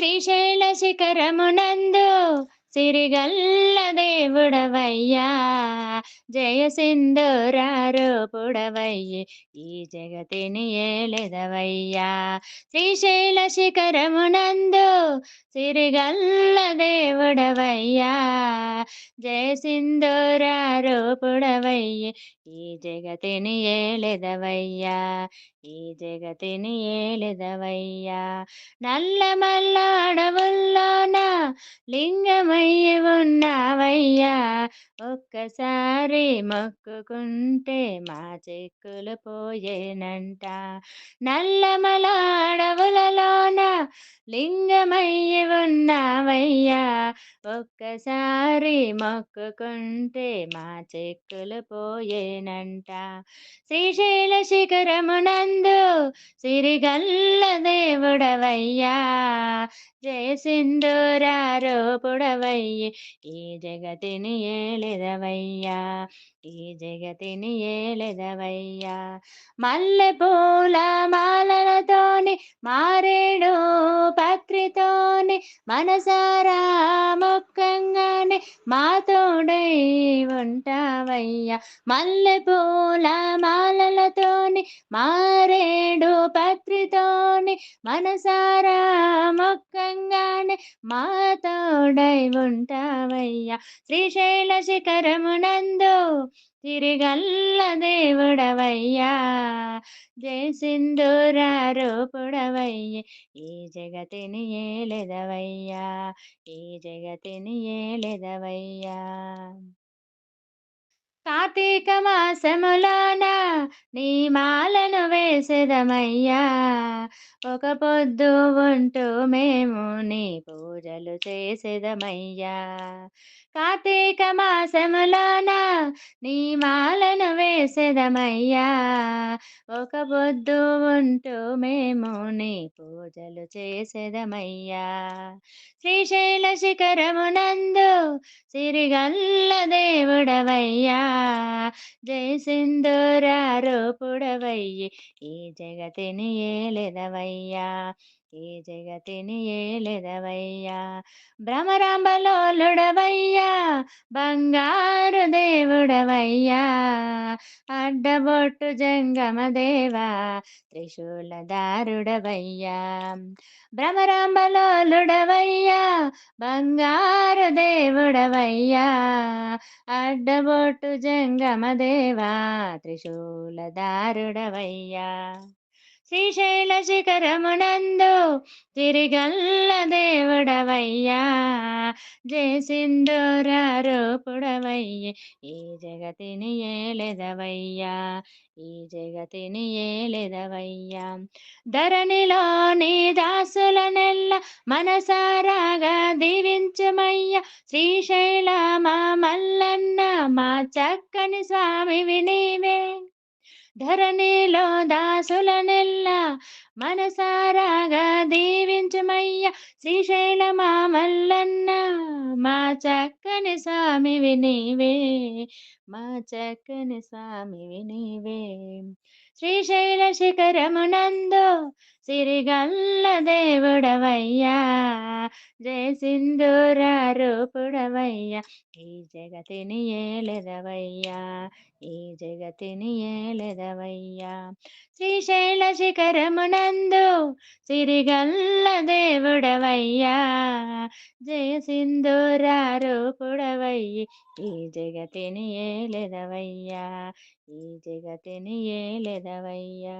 శ్రీశైల శిఖరమునందు సిరిగల్ల దేవుడవయ్యా. జయ సింధూరారూపుడవయ్యి ఈ జగతిని ఏలెదవయ్యా. శ్రీశైల శిఖరమునందు సిరిగల్ల దేవుడవయ్యా. జయ సింధూరారూపుడవయ్యి ఈ జగతిని ఏలెదవయ్యా. ఈ జగతిని ఏలెదవయ్యా. నల్ల మల్లాడ లింగమయ్య ఉన్నావయ్యా. ఒక్కసారి మొక్కుకుంటే మా చెక్కులు పోయేనంట. నల్లమల అడవులలోన లింగమయ్య ఉన్నావయ్యా. ఒక్కసారి మొక్కుకుంటే మా చెక్కులు పోయేనంట. శ్రీశైల శిఖరమునందు సిరిగల్ల దేవుడవయ్యా. జయ సింధూరారోపుడవయ్యి ఈ జగతిని ఏలెదవయ్యా ఈ జగతిని ఏలెదవయ్యా. మల్లె పూల మాలలతోని మారేడు పత్రితోని మనసారా ముఖంగానే మాతోడై ఉంటావయ్యా. మల్లె పూల మాలలతోని మారేడు పత్రితో మనసారా మొక్కంగానే మా తోడై ఉంటావయ్యా. శ్రీశైల శిఖరమునందు తిరిగల్ల దేవుడవయ్యా. జయ సింధూరారూపుడవయ్య ఈ జగతిని ఏలెదవయ్యా. ఈ జగతిని ఏలెదవయ్యా. కార్తీక మాసములోన నీ మాలను వేసేదమయ్యా. ఒక పొద్దు ఉంటూ మేము నీ పూజలు చేసేదమయ్యా. కార్తీక మాసములోన నీ మాలను వేసేదమయ్యా. ఒక పొద్దు ఉంటూ మేము నీ పూజలు చేసేదమయ్యా. శ్రీశైల శిఖరమునందు సిరిగల్ల దేవుడవయ్యా. జయ సింధూరారూపుడవయ్యి ఈ జగతిని ఏలెదవయ్యా? ఈ జగతిని ఏలెదవయ్యా? భ్రమరాంబలోలుడవయ్యా బంగారు దేవుడవయ్యా? అడ్డబొట్టు జంగమ దేవా? త్రిశూలదారుడవయ్యా భ్రమరాంబలోలుడవయ్యా బంగారు దేవుడవయ్యా? అడ్డబొట్టు జంగమ దేవా? త్రిశూలదారుడవయ్యా శ్రీశైల శిఖరమునందు తిరిగల్ల దేవుడవయ్యా. జయ సింధూరారూపుడవయ్య ఈ జగతిని ఏలెదవయ్యా. ఈ జగతిని ఏలెదవయ్యా. ధరణిలో నీ దాసుల నెల్ల మనసారాగా దీవించమయ్య శ్రీశైల మా మల్లన్న మా చక్కని స్వామి వినివే ధరణిలో దాసుల నెల్లా మనసారాగా దీవించమయ్య. శ్రీశైల మా మల్లన్న మా చక్కని స్వామి వినివే మా చక్కని స్వామి వినివే శ్రీశైల శిఖరమునందు సిరిగల్ల దేవుడవయ్యా. జయ సింధూరారూపుడవయ్యా ఈ జగతిని ఏలెదవయ్యా. ఈ జగతిని ఏలెదవయ్యా. శ్రీశైల శిఖరమునందు సిరిగల్ల దేవుడవయ్యా జయ సింధూరారూపుడవయ్యి ఈ జగతిని ఏలెదవయ్యా ఈ జగతిని ఏలెదవయ్యా